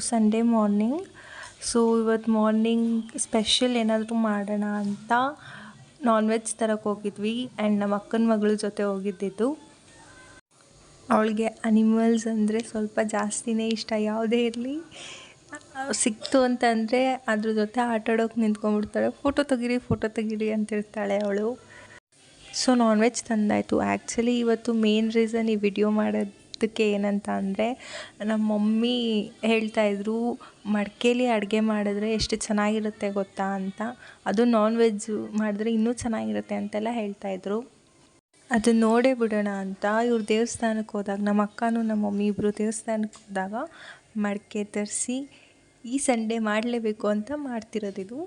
Sunday morning so ಇವತ್ತು morning special ಏನಾದರೂ ಮಾಡೋಣ ಅಂತ ನಾನ್ ವೆಜ್ ತರಕ್ಕೆ ಹೋಗಿದ್ವಿ. ಆ್ಯಂಡ್ ನಮ್ಮ ಅಕ್ಕನ ಮಗಳ ಜೊತೆ ಹೋಗಿದ್ದಿದ್ದು. ಅವಳಿಗೆ ಅನಿಮಲ್ಸ್ ಅಂದರೆ ಸ್ವಲ್ಪ ಜಾಸ್ತಿನೇ ಇಷ್ಟ. ಯಾವುದೇ ಇರಲಿ. ಸಿಕ್ತು ಅಂತಂದರೆ ಅದ್ರ ಜೊತೆ ಆಟಾಡೋಕೆ ನಿಂತ್ಕೊಂಡ್ಬಿಡ್ತಾಳೆ. ಫೋಟೋ ತೆಗೀರಿ ಫೋಟೋ ತೆಗೀರಿ ಅಂತಿರ್ತಾಳೆ ಅವಳು. ಸೊ ನಾನ್ ವೆಜ್ ತಂದಾಯಿತು. ಆ್ಯಕ್ಚುಲಿ ಇವತ್ತು ಮೇನ್ ರೀಸನ್ ಈ ವಿಡಿಯೋ ಮಾಡೋದಕ್ಕೆ ಏನಂತ ಅಂದರೆ, ನಮ್ಮ ಮಮ್ಮಿ ಹೇಳ್ತಾಯಿದ್ರು ಮಡಿಕೇಲಿ ಅಡುಗೆ ಮಾಡಿದ್ರೆ ಎಷ್ಟು ಚೆನ್ನಾಗಿರುತ್ತೆ ಗೊತ್ತಾ ಅಂತ. ಅದು ನಾನ್ ವೆಜ್ ಮಾಡಿದ್ರೆ ಇನ್ನೂ ಚೆನ್ನಾಗಿರುತ್ತೆ ಅಂತೆಲ್ಲ ಹೇಳ್ತಾಯಿದ್ರು ಅದು ನೋಡೇ ಬಿಡೋಣ ಅಂತ ಇವ್ರು ದೇವಸ್ಥಾನಕ್ಕೆ ಹೋದಾಗ, ನಮ್ಮ ಅಕ್ಕನೂ ನಮ್ಮ ಮಮ್ಮಿ ಇಬ್ಬರು ದೇವಸ್ಥಾನಕ್ಕೆ ಹೋದಾಗ ಮಡಿಕೆ ತರಿಸಿ, ಈ ಸಂಡೇ ಮಾಡಲೇಬೇಕು ಅಂತ ಮಾಡ್ತಿರೋದಿದು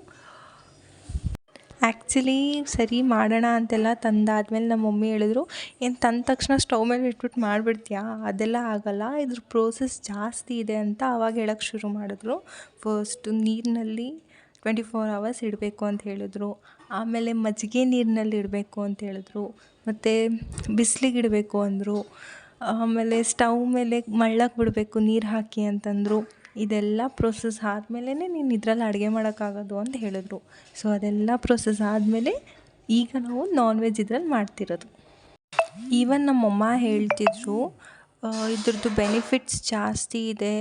ಆ್ಯಕ್ಚುಲಿ ಸರಿ ಮಾಡೋಣ ಅಂತೆಲ್ಲ ತಂದಾದ್ಮೇಲೆ ನಮ್ಮ ಮಮ್ಮಿ ಹೇಳಿದ್ರು, ಏನು ತಂದ ತಕ್ಷಣ ಸ್ಟವ್ ಮೇಲೆ ಇಟ್ಬಿಟ್ಟು ಮಾಡಿಬಿಡ್ತೀಯಾ? ಅದೆಲ್ಲ ಆಗೋಲ್ಲ, ಇದ್ರ ಪ್ರೋಸೆಸ್ ಜಾಸ್ತಿ ಇದೆ ಅಂತ ಆವಾಗ ಹೇಳೋಕ್ಕೆ ಶುರು ಮಾಡಿದ್ರು. ಫಸ್ಟು ನೀರಿನಲ್ಲಿ ಟ್ವೆಂಟಿ ಫೋರ್ ಅವರ್ಸ್ ಇಡಬೇಕು ಅಂತ ಹೇಳಿದ್ರು. ಆಮೇಲೆ ಮಜ್ಜಿಗೆ ನೀರಿನಲ್ಲಿ ಇಡಬೇಕು ಅಂತ ಹೇಳಿದ್ರು. ಮತ್ತು ಬಿಸಿಲಿಗೆ ಇಡಬೇಕು ಅಂದರು. ಆಮೇಲೆ ಸ್ಟವ್ ಮೇಲೆ ಮಳ್ಳಕ್ಕೆ ಬಿಡಬೇಕು, ನೀರು ಹಾಕಿ ಅಂತಂದರು. ಇದೆಲ್ಲ ಪ್ರೊಸೆಸ್ ಆದಮೇಲೆ ನೀನು ಇದರಲ್ಲಿ ಅಡುಗೆ ಮಾಡೋಕ್ಕಾಗೋದು ಅಂತ ಹೇಳಿದ್ರು. ಸೊ ಅದೆಲ್ಲ ಪ್ರೊಸೆಸ್ ಆದಮೇಲೆ ಈಗ ನಾವು ನಾನ್ ವೆಜ್ ಇದ್ರಲ್ಲಿ ಮಾಡ್ತಿರೋದು. ಈವನ್ ನಮ್ಮಮ್ಮ ಹೇಳ್ತಿದ್ರು ಇದ್ರದ್ದು ಬೆನಿಫಿಟ್ಸ್ ಜಾಸ್ತಿ ಇದೆ.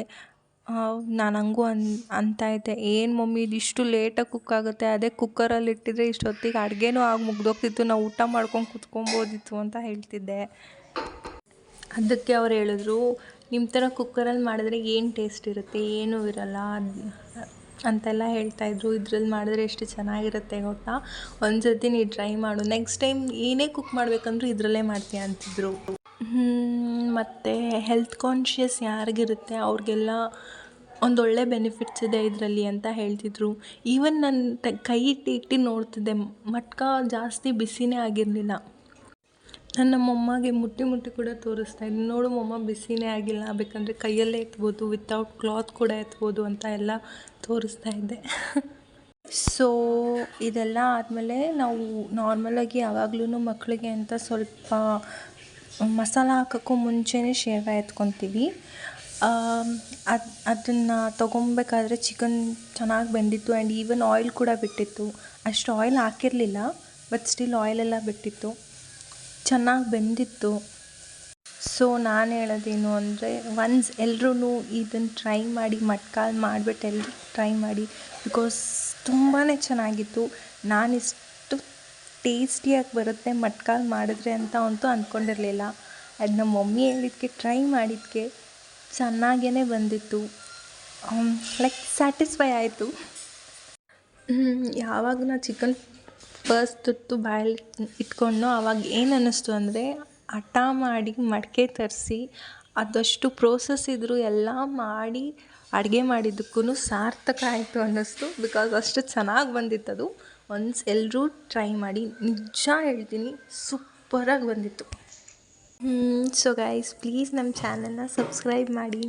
ನಾನು ಹಂಗೂ ಅನ್, ಅಂತ ಇದ್ದೆ. ಏನು ಮಮ್ಮಿ ಇದಿಷ್ಟು ಲೇಟಾಗಿ ಕುಕ್ ಆಗುತ್ತೆ. ಅದೇ ಕುಕ್ಕರಲ್ಲಿ ಇಟ್ಟಿದ್ರೆ ಇಷ್ಟೊತ್ತಿಗೆ ಅಡುಗೆನೂ ಆಗಿ ಮುಗ್ದೋಗ್ತಿತ್ತು. ನಾವು ಊಟ ಮಾಡ್ಕೊಂಡು ಕುತ್ಕೊಬೋದಿತ್ತು ಅಂತ ಹೇಳ್ತಿದ್ದೆ. ಅದಕ್ಕೆ ಅವ್ರು ಹೇಳಿದ್ರು ನಿಮ್ಮ ಥರ ಕುಕ್ಕರಲ್ಲಿ ಮಾಡಿದ್ರೆ ಏನು ಟೇಸ್ಟ್ ಇರುತ್ತೆ, ಏನೂ ಇರಲ್ಲ ಅಂತೆಲ್ಲ ಹೇಳ್ತಾಯಿದ್ರು ಇದ್ರಲ್ಲಿ ಮಾಡಿದ್ರೆ ಎಷ್ಟು ಚೆನ್ನಾಗಿರುತ್ತೆ ಗೊತ್ತಾ? ಒಂದು ಸರ್ತಿ ನೀನು ಟ್ರೈ ಮಾಡು. ನೆಕ್ಸ್ಟ್ ಟೈಮ್ ಏನೇ ಕುಕ್ ಮಾಡಬೇಕಂದ್ರೂ ಇದರಲ್ಲೇ ಮಾಡ್ತೀಯ ಅಂತಿದ್ರು. ಮತ್ತು ಹೆಲ್ತ್ ಕಾನ್ಷಿಯಸ್ ಯಾರಿಗಿರುತ್ತೆ? ಅವ್ರಿಗೆಲ್ಲ ಒಂದೊಳ್ಳೆ ಬೆನಿಫಿಟ್ಸ್ ಇದೆ ಇದರಲ್ಲಿ ಅಂತ ಹೇಳ್ತಿದ್ರು. ಈವನ್ ನಾನು ತ, ಕೈ ಇಟ್ಟು ಇಟ್ಟು ನೋಡ್ತಿದ್ದೆ. ಮಟ್ಕ ಜಾಸ್ತಿ ಬಿಸಿನೇ ಆಗಿರಲಿಲ್ಲ. ನಾನು ನಮ್ಮಮ್ಮಗೆ ಮುಟ್ಟಿ ಮುಟ್ಟಿ ಕೂಡ ತೋರಿಸ್ತಾ ಇದ್ದೀನಿ. ನೋಡು ಮೊಮ್ಮ, ಬಿಸಿನೇ ಆಗಿಲ್ಲ. ಬೇಕಂದರೆ ಕೈಯಲ್ಲೇ ಎತ್ಬೋದು ವಿತೌಟ್ ಕ್ಲಾತ್ ಕೂಡ ಎತ್ಬೋದು ಅಂತ ಎಲ್ಲ ತೋರಿಸ್ತಾ ಇದ್ದೆ. ಸೊ ಇದೆಲ್ಲ ಆದಮೇಲೆ ನಾವು ನಾರ್ಮಲಾಗಿ ಯಾವಾಗ್ಲೂ ಮಕ್ಕಳಿಗೆ ಅಂತ ಸ್ವಲ್ಪ ಮಸಾಲ ಹಾಕೋಕ್ಕೂ ಮುಂಚೆನೇ ಶೇರ್ವ ಎತ್ಕೊತೀವಿ. ಅದು, ಅದನ್ನು ತೊಗೊಬೇಕಾದ್ರೆ ಚಿಕನ್ ಚೆನ್ನಾಗಿ ಬೆಂದಿತ್ತು ಆ್ಯಂಡ್ ಈವನ್ ಆಯಿಲ್ ಕೂಡ ಬಿಟ್ಟಿತ್ತು. ಅಷ್ಟು ಆಯಿಲ್ ಹಾಕಿರಲಿಲ್ಲ ಬಟ್ ಸ್ಟಿಲ್ ಆಯಿಲೆಲ್ಲ ಬಿಟ್ಟಿತ್ತು. ಚೆನ್ನಾಗಿ ಬೆಂದಿತ್ತು. ಸೊ ನಾನು ಹೇಳೋದೇನು ಅಂದರೆ ಒನ್ಸ್ ಎಲ್ಲರೂ ಇದನ್ನು ಟ್ರೈ ಮಾಡಿ, ಮಟ್ಕಾಲು ಮಾಡಿಬಿಟ್ಟು ಎಲ್ಲರೂ ಟ್ರೈ ಮಾಡಿ ಬಿಕಾಸ್ ತುಂಬಾ ಚೆನ್ನಾಗಿತ್ತು. ನಾನು ಇಷ್ಟು ಟೇಸ್ಟಿಯಾಗಿ ಬರುತ್ತೆ ಮಟ್ಕಾಲು ಮಾಡಿದ್ರೆ ಅಂತ ಅಂತೂ ಅಂದ್ಕೊಂಡಿರಲಿಲ್ಲ ಅದು ನಮ್ಮ ಮಮ್ಮಿ ಹೇಳಿದ್ಕೆ ಟ್ರೈ ಮಾಡಿದ್ಕೆ ಚೆನ್ನಾಗೇ ಬಂದಿತ್ತು. ಲೈಕ್ ಸ್ಯಾಟಿಸ್ಫೈ ಆಯಿತು. ಯಾವಾಗ ನಾ ಚಿಕನ್ ಫಸ್ಟ್ ತುತ್ತು ಬಾಯಲ್ಲಿ ಇಟ್ಕೊಂಡು ಆವಾಗ ಏನು ಅನ್ನಿಸ್ತು ಅಂದರೆ ಹಠ ಮಾಡಿ ಮಡಿಕೆ ತರಿಸಿ ಅದಷ್ಟು ಪ್ರೋಸೆಸ್ ಇದ್ದರೂ ಎಲ್ಲ ಮಾಡಿ ಅಡುಗೆ ಮಾಡಿದ್ದಕ್ಕೂ ಸಾರ್ಥಕ ಆಯಿತು ಅನ್ನಿಸ್ತು. ಬಿಕಾಸ್ ಅಷ್ಟು ಚೆನ್ನಾಗಿ ಬಂದಿತ್ತು ಅದು. ಒನ್ಸ್ ಎಲ್ಲರೂ ಟ್ರೈ ಮಾಡಿ ನಿಜ ಹೇಳ್ತೀನಿ ಸೂಪರಾಗಿ ಬಂದಿತ್ತು. ಸೊ ಗೈಸ್ ಪ್ಲೀಸ್ ನಮ್ಮ ಚಾನಲ್ನ ಸಬ್ಸ್ಕ್ರೈಬ್ ಮಾಡಿ.